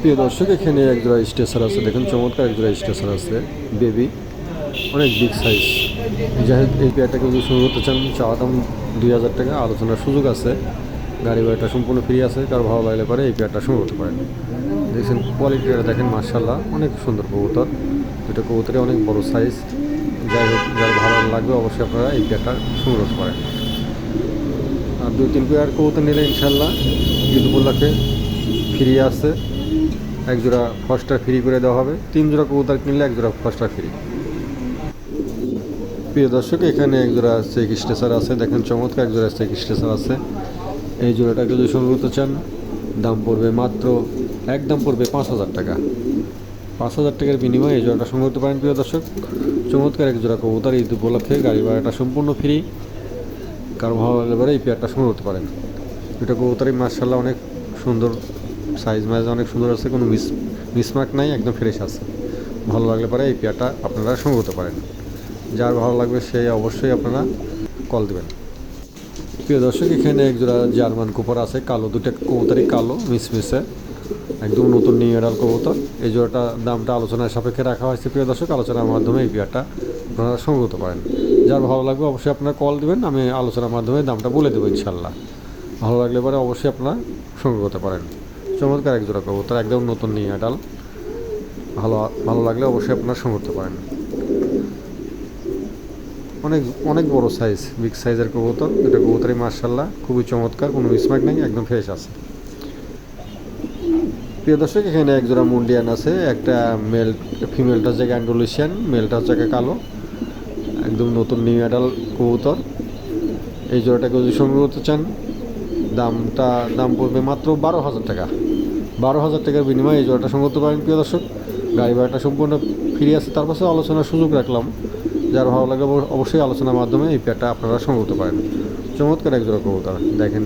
প্রিয় দর্শক, এখানে এক একজোড়া স্টেশন আছে। দেখুন, চমৎকার একজোড়া স্টেশন আছে। বেবি অনেক বিগ সাইজ যাই হোক, এই পেয়ারটাকে যদি শুরু করতে চান, চাওয়া দাম দুই হাজার টাকা। আলোচনার সুযোগ আছে। গাড়ি বাড়িটা সম্পূর্ণ ফ্রি আছে। কারও ভালো লাগলে পরে এই পেয়ারটা শুরু করতে পারেন। দেখছেন কোয়ালিটিটা দেখেন মার্শাল্লাহ অনেক সুন্দর কবুতর। দুটো কবুতরে অনেক বড় সাইজ যাই হোক, যার ভালো লাগবে অবশ্যই আপনারা এই পেয়ারটা করতে পারেন। আর দুই, তিন পেয়ার কবুতর নিলে ইনশাল্লাহ ঈদ উপলক্ষে ফ্রি আছে। এক জোড়া ফস্টার ফ্রি করে দেওয়া হবে। তিন জোড়া কবুতর কিনলে এক জোড়া ফস্টার ফ্রি প্রিয় দর্শক, এখানে এক জোড়া চেক স্টেশন আছে। দেখেন চমৎকার এক জোড়া চেক স্টেশন আছে। এই জোড়াটাকে যদি সংগ্রহ করতে চান, দাম পড়বে মাত্র এক দাম পড়বে পাঁচ হাজার টাকা। পাঁচ হাজার টাকার বিনিময়ে এই জোড়াটা সংগ্রহ করতে পারেন, প্রিয় দর্শক। চমৎকার এক জোড়া কবুতর ঈদ উপলক্ষে গাড়ি ভাড়াটা সম্পূর্ণ ফ্রি কারও ভালো লাগলে পরে এই পেয়ারটা সংগ্রহ করতে পারেন। এটা কবুতরই মার্শাল্লাহ অনেক সুন্দর সাইজ মাইজ অনেক সুন্দর আছে, কোনো মিস মিসমার্ক নাই, একদম ফ্রেশ আছে। ভালো লাগলে পরে এই পেয়ারটা আপনারা সংগ্রহ করতে পারেন। যার ভালো লাগবে সেই অবশ্যই আপনারা কল দেবেন। প্রিয় দর্শক, এখানে একজোড়া জার্মান কুপার আছে, কালো দুটা কবুতরই কালো মিসমিসে একদম নতুন নিউ এডাল কবুতর। এই জোড়াটা দামটা আলোচনার সাপেক্ষে রাখা হয়েছে, প্রিয় দর্শক, আলোচনার মাধ্যমে এই পেয়ারটা আপনারা সংগ্রহ করতে পারেন। যার ভালো লাগবে অবশ্যই আপনারা কল দেবেন, আমি আলোচনার মাধ্যমে দামটা বলে দেবো ইনশাল্লাহ ভালো লাগলে পরে অবশ্যই আপনারা সংগ্রহ করতে পারেন। চমৎকার এক জোড়া কবুতর, একদম নতুন নিউ এডাল ভালো ভালো লাগলে অবশ্যই আপনারা সংগ্রহ করতে পারেন। অনেক অনেক বড় সাইজ বিগ সাইজের কবুতর। এটা কবুতরই মার্শাল্লাহ খুবই চমৎকার, কোনো মিসমার্ক নেই, একদম ফ্রেশ আছে। প্রিয় দর্শক, এখানে এক জোড়া মুন্ডিয়ান আছে, একটা মেল ফিমেলটা হচ্ছে অ্যান্ডোলিশিয়ান মেলটা হচ্ছে কালো। একদম নতুন নিউ অ্যাডাল কবুতর। এই জোড়াটাকে যদি সংগ্রহ করতে চান, দামটা, দাম পড়বে মাত্র বারো হাজার টাকা। বারো হাজার টাকার বিনিময়ে এই জোড়াটা করতে পারেন, প্রিয় দর্শক। গাড়ি ভাড়াটা সম্পূর্ণ ফ্রি আছে। তার পাশে আলোচনার সুযোগ রাখলাম। যার ভালো লাগে অবশ্যই আলোচনার মাধ্যমে এই পেয়ারটা আপনারা সংগ্রহ করতে পারেন। চমৎকার এক জোড়া কবুতর। দেখেন,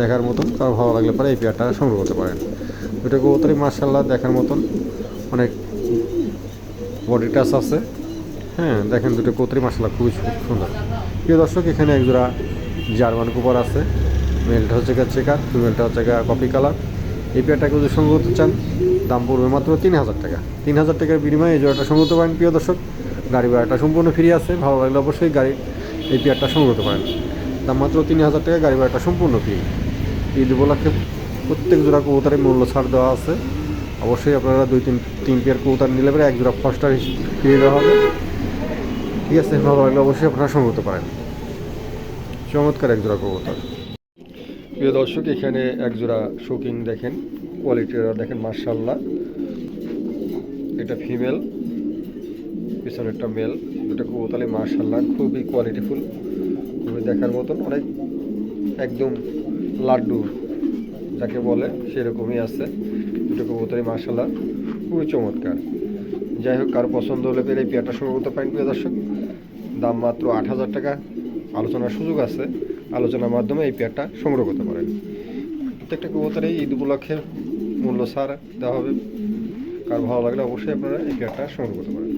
দেখার মতন কারও ভালো লাগলে পরে এই পেয়ারটা সংগ্রহ করতে পারেন। দুটো কবুতরই মার্শাল্লাহ দেখার মতন অনেক বডি টাচ আছে। হ্যাঁ দেখেন দুটো কবুতরই মার্শাল্লাহ খুবই সুন্দর। প্রিয় দর্শক, এখানে এক জোড়া জার্মান কুপার আছে। মেলটা হচ্ছে চেকার ফিমেলটা হচ্ছে কপি কালার এই পেয়ারটাকে যদি সংগ্রহ করতে চান, দাম পড়বে মাত্র তিন হাজার টাকা। তিন হাজার টাকার বিনিময়ে এই জোড়াটা সংগ্রহ পারেন, প্রিয় দর্শক। গাড়ি ভাড়াটা সম্পূর্ণ ফ্রি আছে, ভালো লাগলে অবশ্যই গাড়ি এই পেয়ারটা সংগ্রহ পারেন। দাম মাত্র তিন হাজার টাকা, গাড়ি ভাড়াটা সম্পূর্ণ ফ্রি ঈদ উপলক্ষে প্রত্যেক জোড়া কবুতরের মূল্য ছাড় দেওয়া আছে। অবশ্যই আপনারা দুই তিন তিন পেয়ার কবুতর নিলে পরে এক জোড়া ফার্স্টার ফ্রি দেওয়া হবে। ঠিক আছে, ভালো লাগলে অবশ্যই আপনারা সংগ্রহ পারেন। চমৎকার এক জোড়া কবুতর। প্রিয় দর্শক, এখানে একজোড়া শোকিং দেখেন কোয়ালিটিটা দেখেন মার্শাল্লাহ এটা ফিমেল পিছনেরটা মেল দুটো কবুতলে মার্শাল্লাহ খুবই কোয়ালিটিফুল খুবই দেখার মতন, অনেক একদম লাড্ডু যাকে বলে, সেরকমই আছে। দুটো কবুতরে মার্শাল্লাহ খুবই চমৎকার। যাই হোক, কারও পছন্দ হলে পেলে এই পেয়ারটা সংগ্রহ করতে পারেন, প্রিয় দর্শক। দাম মাত্র আট হাজার টাকা। আলোচনার সুযোগ আছে। আলোচনার মাধ্যমে এই পেয়ারটা সংগ্রহ করতে পারেন। প্রত্যেকটা কবুতরে ঈদ উপলক্ষে মূল্য ছাড় দেওয়া হবে। কার ভালো লাগলে অবশ্যই আপনারা এই পেয়ারটা সংগ্রহ করতে পারেন।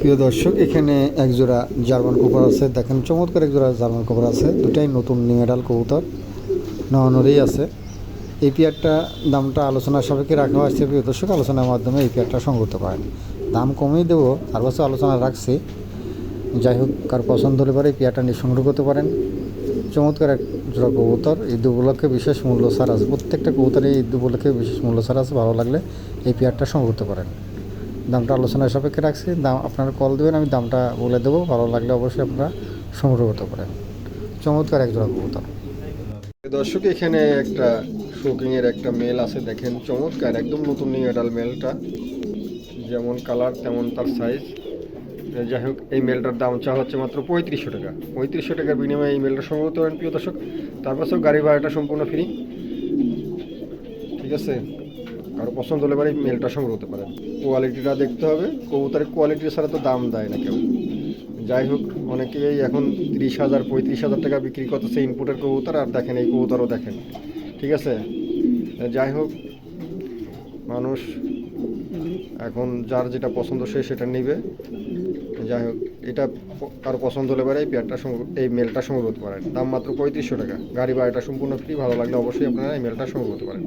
প্রিয় দর্শক, এখানে এক জোড়া জার্মান কবুতর আছে। দেখেন, চমৎকার এক জোড়া জার্মান কবুতর আছে। দুটাই নতুন নিমেডাল কবুতর, নয়নেরই আছে। এই পেয়ারটা দামটা আলোচনার সাপেক্ষে রাখা হয়েছে। প্রিয় দর্শক, আলোচনার মাধ্যমে এই পেয়ারটা সংগ্রহ করতে পারেন। দাম কমিয়ে দেবো তার পাশে আলোচনা রাখছি। যাই হোক, কার পছন্দ হলে পরে এই পেয়ারটা নিয়ে সংগ্রহ করতে পারেন। চমৎকার এক জোড়া কবুতর। ঈদ উপলক্ষে বিশেষ মূল্য ছাড় আছে। প্রত্যেকটা কবুতরে ঈদ উপলক্ষে বিশেষ মূল্য ছাড় আছে। ভালো লাগলে এই পেয়ারটা সংগ্রহ করতে পারেন। দামটা আলোচনার সাপেক্ষে রাখছি। দাম, আপনারা কল দেবেন, আমি দামটা বলে দেবো। ভালো লাগলে অবশ্যই আপনারা সংগ্রহ করতে পারেন। চমৎকার এক জোড়া কবুতর। দর্শক, এখানে একটা শোকিং এর একটা মেল আছে। দেখেন, চমৎকার, একদম নতুন নিউ মেলটা যেমন কালার তেমন তার সাইজ যাই হোক, এই মেলটার দাম চা হচ্ছে মাত্র পঁয়ত্রিশশো টাকা। পঁয়ত্রিশশো টাকার বিনিময়ে এই মেলটা সংগ্রহ করতে পারেন, প্রিয় দর্শক। পাশেও গাড়ি ভাড়াটা সম্পূর্ণ ফ্রি ঠিক আছে? কারও পছন্দ হলে এই মেলটা সংগ্রহ করতে পারেন। কোয়ালিটিটা দেখতে হবে। কবুতরের কোয়ালিটি ছাড়া তো দাম দেয় না কেউ। যাই হোক, অনেকেই এখন তিরিশ হাজার, পঁয়ত্রিশ হাজার টাকা বিক্রি করতেছে ইনপুটের কবুতর, আর দেখেন, এই কবুতরও দেখেন। ঠিক আছে? যাই হোক, মানুষ এখন যার যেটা পছন্দ সে সেটা নেবে। যাই হোক, এটা কারও পছন্দ হলে পারে এই পেয়ারটা এই মেলটা সংগ্রহ করতে পারেন। দাম মাত্র পঁয়ত্রিশশো টাকা। গাড়ি ভাড়াটা সম্পূর্ণ ফ্রি ভালো লাগলে অবশ্যই আপনারা এই মেলটা সংগ্রহ করতে পারেন।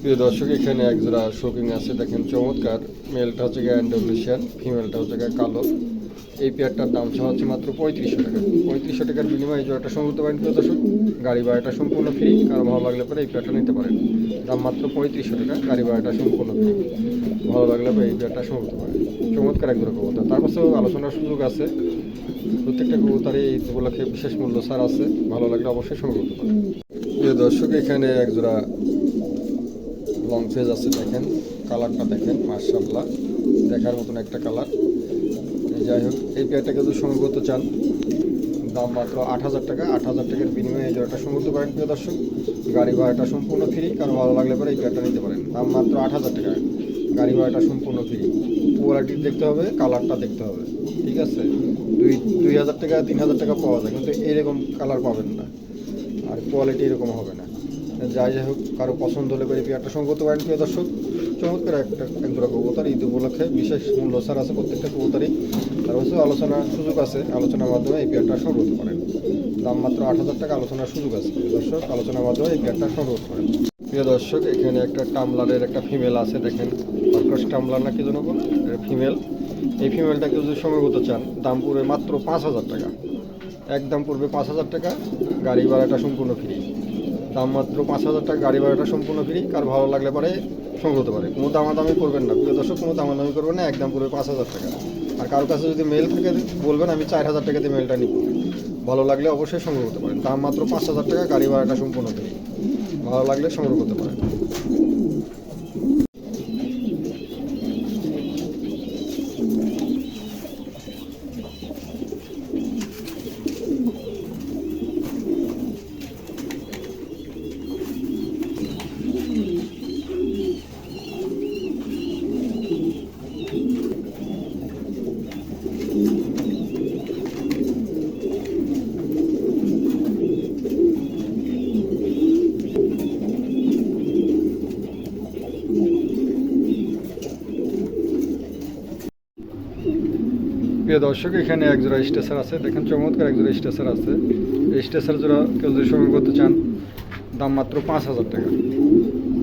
প্রিয় দর্শক, এখানে এক জোড়া শোকিং আছে, দেখেন চমৎকার। মেলটা হচ্ছে গিয়ে ফিমেলটা হচ্ছে গিয়ে কালো। এই পেয়ারটার দাম চাওয়া হচ্ছে মাত্র পঁয়ত্রিশশো টাকা। পঁয়ত্রিশশো টাকার বিনিময়ে জোড়াটা করতে পারেন প্রিয় দর্শক। গাড়ি ভাড়াটা সম্পূর্ণ ফ্রি কারও ভালো লাগলে পরে এই পেয়ারটা নিতে পারেন। দাম মাত্র পঁয়ত্রিশশো টাকা, গাড়ি ভাড়াটা সম্পূর্ণ ফ্রি ভালো লাগলে পরে এই পেয়ারটা সংগ্রহ করতে পারেন চমৎকার এক জোড়া কবুতর। তার পাশেও আলোচনার সুযোগ আছে। প্রত্যেকটা কবুতারই এই উপলক্ষে বিশেষ মূল্য ছাড় আছে। ভালো লাগলে অবশ্যই সংগ্রহ করতে প্রিয় দর্শক, এখানে একজোড়া লং ফেজ আছে দেখেন। কালারটা দেখেন মার্শাল্লাহ দেখার মতন একটা কালার যাই হোক, এই পেয়ারটাকে যদি সংগ্রহ করতে চান দাম মাত্র আট হাজার টাকা। আট হাজার টাকার বিনিময়ে এই জোড়াটা সংগ্রহ করতে পারেন প্রিয় দর্শক। গাড়ি ভাড়াটা সম্পূর্ণ ফ্রি কারও ভালো লাগলে পরে এই পেয়ারটা নিতে পারেন। দাম মাত্র আট হাজার টাকা। গাড়ি ভাড়াটা সম্পূর্ণ ফ্রি কোয়ালিটি দেখতে হবে কালারটা দেখতে হবে। ঠিক আছে? দুই দুই হাজার টাকা, তিন হাজার টাকা পাওয়া যায়, কিন্তু এরকম কালার পাবেন না। আর কোয়ালিটি এরকম হবে না। যাই যাই হোক, কারও পছন্দ হলে করে পেয়ারটা সংগ্রহ করতে পারেন প্রিয় দর্শক। চমৎকার একটা এক জোড়া কবুতর ঈদ উপলক্ষে বিশেষ মূল্য ছাড় আছে প্রত্যেকটা কবুতরই। তার অবশ্য আলোচনার সুযোগ আছে, আলোচনার মাধ্যমে এই পেয়ারটা সংগ্রহ করেন দাম মাত্র আট হাজার টাকা, আলোচনার সুযোগ আছে। দর্শক, আলোচনার মাধ্যমে এই পেয়ারটা সংগ্রহ করেন প্রিয় দর্শক, এখানে একটা টামলারের একটা ফিমেল আছে, দেখেন। কর্কশ টামলার না কি বলে? ফিমেল। এই ফিমেলটাকে যদি সংগ্রহ করতে চান, দাম পড়বে মাত্র পাঁচ হাজার টাকা। একদম পড়বে পাঁচ হাজার টাকা, গাড়ি ভাড়াটা সম্পূর্ণ ফ্রি দাম মাত্র পাঁচ হাজার টাকা, গাড়ি ভাড়াটা সম্পূর্ণ ফ্রি কার ভালো লাগলে পরে সংগ্রহ করতে পারে। কোনো দামাদামি করবেন না। প্রিয় দর্শক, কোনো দামাদামি করবেন না, একদম পড়বে পাঁচ হাজার টাকা। আর কারোর কাছে যদি মেল থেকে, বলবেন, আমি চার হাজার টাকা দিয়ে মেলটা নিব। ভালো লাগলে অবশ্যই সংগ্রহ করতে পারেন। দাম মাত্র পাঁচ হাজার টাকা, গাড়ি ভাড়াটা সম্পূর্ণ ভালো লাগলে সংগ্রহ করতে পারেন প্রিয় দর্শক, এখানে এক জোড়া স্টেসার আছে। দেখেন চমৎকার এক জোড়া স্টেসার আছে। এই স্টেসার জোড়া কেউ যদি সংগ্রহ করতে চান, দাম মাত্র পাঁচ হাজার টাকা।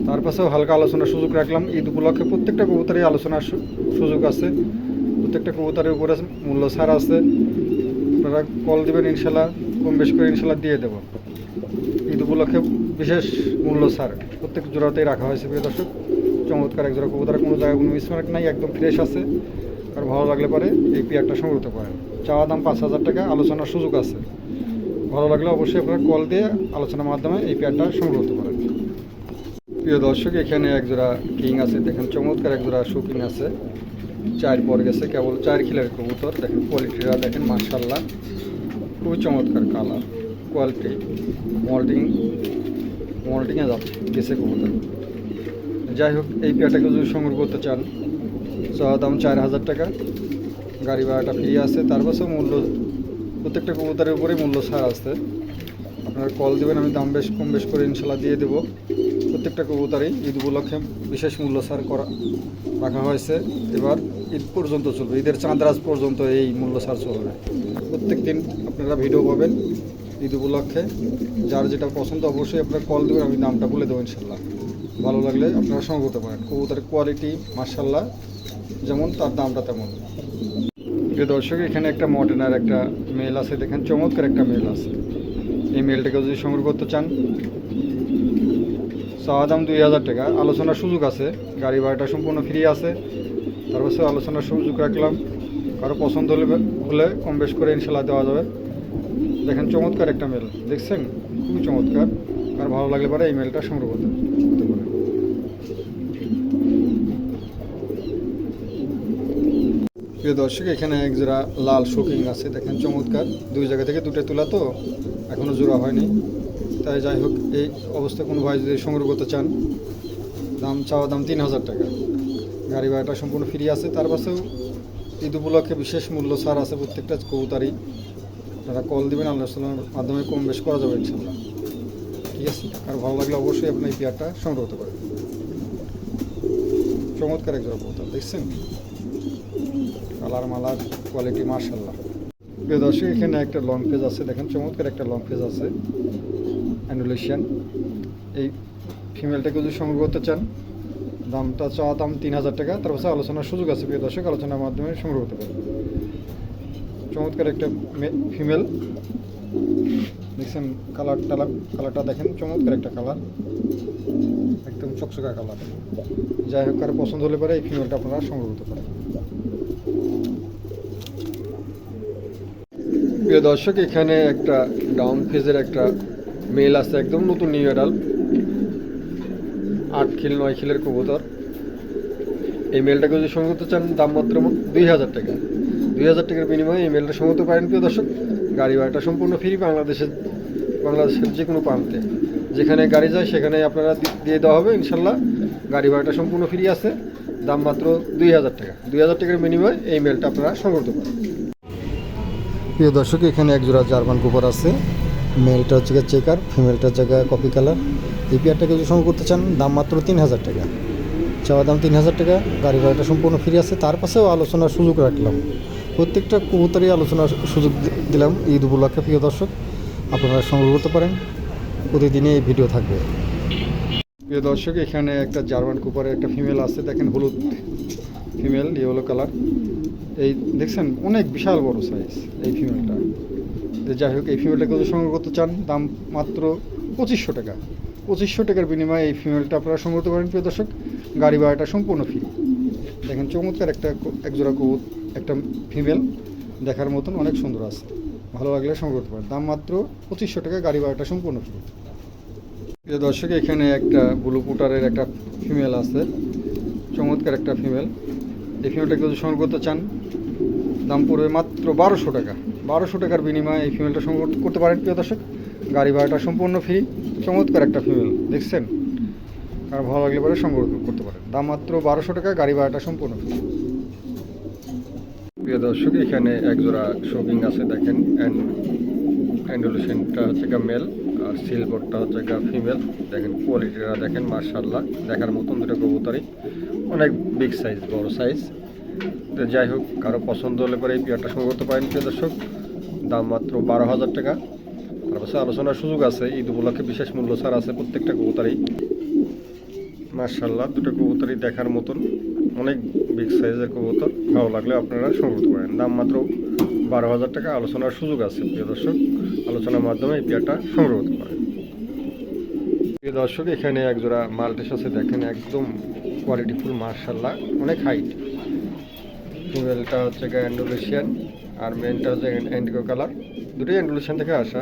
তার পাশেও হালকা আলোচনার সুযোগ রাখলাম। ঈদ উপলক্ষে প্রত্যেকটা কবুতারই আলোচনার সুযোগ আছে। প্রত্যেকটা কবুতারের উপরে মূল্য ছাড় আছে। আপনারা কল দিবেন, ইনশাল্লাহ, কম বেশ করে ইনশাল্লাহ দিয়ে দেবো। ঈদ উপলক্ষে বিশেষ মূল্য ছাড় প্রত্যেক জোড়াতেই রাখা হয়েছে, প্রিয় দর্শক। চমৎকার এক জোড়া কবুতর, কোনো জায়গায় কোনো মিসমার্ক নাই, একদম ফ্রেশ আছে। আর ভালো লাগলে পরে এই পেয়ারটা সংগ্রহ করতে পারেন। চাওয়া দাম পাঁচ হাজার টাকা, আলোচনার সুযোগ আছে। ভালো লাগলে অবশ্যই আপনারা কল দিয়ে আলোচনার মাধ্যমে এই পেয়ারটা সংগ্রহ করতে পারেন। প্রিয় দর্শক, এখানে এক জোড়া কিং আছে, দেখেন চমৎকার এক জোড়া শুকিং আছে। চার পর গেছে কেবল চার খিলের কবুতর, দেখেন কোয়ালিটিটা দেখেন মার্শাল্লাহ খুবই চমৎকার কালার কোয়ালিটি মল্টিং মল্টিংয়ে যাচ্ছে, গেছে কবুতর। যাই হোক, এই পেয়ারটাকে যদি সংগ্রহ করতে চান চাওয়া দাম চার হাজার টাকা। গাড়ি ভাড়াটা ফ্রি আছে তার পাশেও মূল্য, প্রত্যেকটা কবুতরের উপরেই মূল্য ছাড় আছে। আপনারা কল দেবেন, আমি দাম বেশ কম বেশ করে ইনশাল্লাহ দিয়ে দেবো। প্রত্যেকটা কবুতরই ঈদ উপলক্ষে বিশেষ মূল্য ছাড় করা, রাখা হয়েছে। এবার ঈদ পর্যন্ত চলবে, ঈদের চাঁদরাজ পর্যন্ত এই মূল্য ছাড় চলবে। প্রত্যেক দিন আপনারা ভিডিও পাবেন ঈদ উপলক্ষে। যার যেটা পছন্দ, অবশ্যই আপনারা কল দেবেন, আমি দামটা বলে দেবো ইনশাল্লাহ ভালো লাগলে আপনারা সংগ্রহ করতে পারেন। কবুতরের কোয়ালিটি মার্শাল্লাহ যেমন তার দামটা তেমন। প্রিয় দর্শক, এখানে একটা মডার্নার একটা মেল আছে। দেখেন, চমৎকার একটা মেল আছে। এই মেলটাকে যদি সংগ্রহ করতে চান, চাওয়া দাম দুই হাজার টাকা। আলোচনার সুযোগ আছে। গাড়ি ভাড়াটা সম্পূর্ণ ফ্রি আছে। তারপর পাশে আলোচনার সুযোগ রাখলাম। কারও পছন্দ হলে হলে কম বেশ করে ইনশাল্লাহ দেওয়া যাবে। দেখেন, চমৎকার একটা মেল দেখছেন? খুবই চমৎকার। আর ভালো লাগলে পরে এই মেলটা সংগ্রহ করতে পারেন। প্রিয় দর্শক, এখানে এক জোড়া লাল শোকিং আছে দেখেন চমৎকার। দুই জায়গা থেকে দুটো তোলা তো এখনও জোড়া হয়নি। তাই যাই হোক, এই অবস্থায় কোনো ভাই যদি সংগ্রহ করতে চান, দাম চাওয়া দাম তিন হাজার টাকা। গাড়ি ভাড়াটা সম্পূর্ণ ফ্রি আছে। তার পাশেও ঈদ উপলক্ষে বিশেষ মূল্য ছাড় আছে প্রত্যেকটা কবুতারই। আপনারা কল দিবেন আল্লাহ মাধ্যমে কম বেশ করা যাবে ইনশাল্লাহ ঠিক আছে? আর ভালো লাগলে অবশ্যই আপনি এই পেয়ারটা সংগ্রহ করতে পারেন। চমৎকার এক জোড়া দেখছেন? কালার মালার কোয়ালিটি মার্শাল্লাহ প্রিয় দর্শক, এখানে একটা লং পেজ আছে। দেখেন, চমৎকার একটা লং পেজ আছে। অ্যান্ডুলেশিয়ান এই ফিমেলটাকে যদি সংগ্রহ করতে চান, দামটা চাওয়া দাম তিন হাজার টাকা। তার পাশে আলোচনার সুযোগ আছে, প্রিয় দর্শক, আলোচনার মাধ্যমে সংগ্রহ করতে পারেন। চমৎকার একটা ফিমেল দেখছেন কালার টালার কালারটা দেখেন, চমৎকার একটা কালার একদম চকচকা কালার যাই হোক, কারও পছন্দ হলে পরে এই ফিমেলটা আপনারা সংগ্রহ করতে পারেন। প্রিয় দর্শক, এখানে একটা ডাউন ফেজের একটা মেল আছে, একদম নতুন নিউ অ্যাডাল আট খিল, নয় খিলের কবুতর। এই মেলটাকে যদি সংগ্রহ চান, দাম মাত্র দুই হাজার টাকা। দুই হাজার টাকার বিনিময়ে এই মেলটা সংগ্রহ পারেন, প্রিয় দর্শক। গাড়ি ভাড়াটা সম্পূর্ণ ফ্রি বাংলাদেশের বাংলাদেশের যে কোনো প্রান্তে। যেখানে গাড়ি যায় সেখানে আপনারা দিয়ে দেওয়া হবে, ইনশাল্লাহ। গাড়ি ভাড়াটা সম্পূর্ণ ফ্রি আছে। দাম মাত্র দুই হাজার টাকা। দুই হাজার টাকার বিনিময়ে এই মেলটা আপনারা সংগ্রহ করতে পারেন। প্রিয় দর্শক, এখানে এক জোড়া জার্মান কুপার আছে। মেলটা হচ্ছে চেকার ফিমেলটার গিয়ে কপি কালার এই পেয়ারটাকে যদি সংগ্রহ করতে চান, দাম মাত্র তিন হাজার টাকা। চাওয়া দাম তিন হাজার টাকা, গাড়ি ভাড়াটা সম্পূর্ণ ফ্রি আছে। তার পাশেও আলোচনার সুযোগ রাখলাম। প্রত্যেকটা কবুতরই আলোচনার সুযোগ দিলাম। ঈদ উপলক্ষে, প্রিয় দর্শক, আপনারা সংগ্রহ করতে পারেন। প্রতিদিনই এই ভিডিও থাকবে। প্রিয় দর্শক, এখানে একটা জার্মান কুপারের একটা ফিমেল আছে দেখেন হলুদ ফিমেল ইয়েলো কালার এই দেখছেন, অনেক বিশাল বড় সাইজ এই ফিমেলটা যাই হোক, এই ফিমেলটাকে যদি সংগ্রহ করতে চান, দাম মাত্র পঁচিশশো টাকা। পঁচিশশো টাকার বিনিময়ে এই ফিমেলটা আপনারা সংগ্রহ করতে পারেন, প্রিয় দর্শক। গাড়ি ভাড়াটা সম্পূর্ণ ফ্রি দেখেন, চমৎকার একটা একজোড়া কবুত, একটা ফিমেল দেখার মতন অনেক সুন্দর আছে। ভালো লাগলে সংগ্রহ করতে পারেন। দাম মাত্র পঁচিশশো টাকা, গাড়ি ভাড়াটা সম্পূর্ণ ফ্রি প্রিয় দর্শক, এখানে একটা ব্লু পুটারের একটা ফিমেল আছে। চমৎকার একটা ফিমেল এই ফিমেলটাকে যদি সংগ্রহ করতে চান, দাম পড়বে মাত্র বারোশো টাকা। বারোশো টাকার বিনিময়ে এই ফিমেলটা সংগ্রহ করতে পারেন, প্রিয় দর্শক। গাড়ি ভাড়াটা সম্পূর্ণ ফ্রি চমৎকার একটা ফিমেল দেখছেন? আর ভালো লাগলে পরে সংগ্রহ করতে পারেন। দাম মাত্র বারোশো টাকা, গাড়ি ভাড়াটা সম্পূর্ণ ফ্রি প্রিয় দর্শক, এখানে এক জোড়া শোকিং আছে, দেখেন। অ্যান্ড অ্যান্ডুলেশনটা হচ্ছে মেল সিলভারটা হচ্ছে গা ফিমেল দেখেন কোয়ালিটিটা দেখেন মার্শাল্লাহ দেখার মতন দুটো কবুতরই। অনেক বিগ সাইজ বড় সাইজ তো যাই হোক, কারও পছন্দ হলে পরে এই পেয়ারটা সংগ্রহ করতে পারেন, প্রিয় দর্শক। দাম মাত্র বারো হাজার টাকা। তার পাশে আলোচনার সুযোগ আছে। ঈদ উপলক্ষে বিশেষ মূল্য ছাড় আছে প্রত্যেকটা কবুতরই। মার্শাল্লাহ দুটো কবুতরই দেখার মতন। অনেক বিগ সাইজের কবুতর। ভালো লাগলে আপনারা সংগ্রহ করতে পারেন। দাম মাত্র বারো হাজার টাকা। আলোচনার সুযোগ আছে, প্রিয় দর্শক। আলোচনার মাধ্যমে এই পেয়ারটা সংগ্রহ করতে পারেন। দর্শক, এখানে একজোড়া মাল্টেস আছে, দেখেন একদম কোয়ালিটিফুল মার্শাল্লাহ অনেক হাইট ফিমেলটা হচ্ছে অ্যান্ডোলেশিয়ান আর মেনটা হচ্ছে অ্যান্ডিকো কালার দুটোই অ্যান্ডোলেশিয়ান থেকে আসা।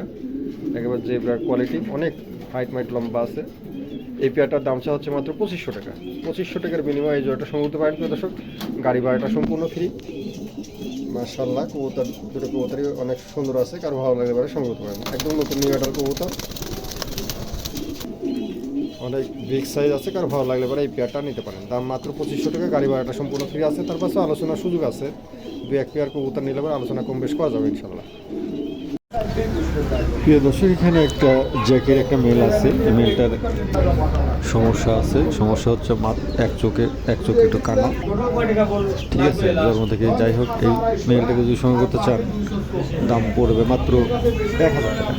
একেবারে যে কোয়ালিটি অনেক হাইট মাইট লম্বা আছে। এই পেয়ারটার দাম চা হচ্ছে মাত্র পঁচিশশো টাকা। পঁচিশশো টাকার বিনিময়ে এই জোড়াটা সংগ্রহ করতে পারেন। দর্শক, গাড়ি ভাড়াটা সম্পূর্ণ ফ্রি মার্শাল্লাহ কবুতর, দুটো কবুতরই অনেক সুন্দর আছে, কারও ভালো লাগলে পারে সংগ্রহ করেন একদম নতুন নিউটার কবুতর। অনেক বিগ সাইজ আছে, কারও ভালো লাগলে পরে এই পেয়ারটা নিতে পারেন। দাম মাত্র পঁচিশশো টাকা, গাড়ি ভাড়াটা সম্পূর্ণ ফ্রি আছে। তার পাশে আলোচনার সুযোগ আছে। দু এক পেয়ার কবুতর নিলে পরে আলোচনা কম বেশ করা যাবে ইনশাল্লাহ প্রিয় দর্শক, এখানে একটা জ্যাকের একটা মেল আছে। এই মেলটার সমস্যা আছে। সমস্যা হচ্ছে এক চোখে এক চোখে একটু কানা। ঠিক আছে, জন্ম থেকে যাই হোক, এই মেলটাকে যদি সঙ্গে করতে চান, দাম পড়বে মাত্র এক হাজার টাকা।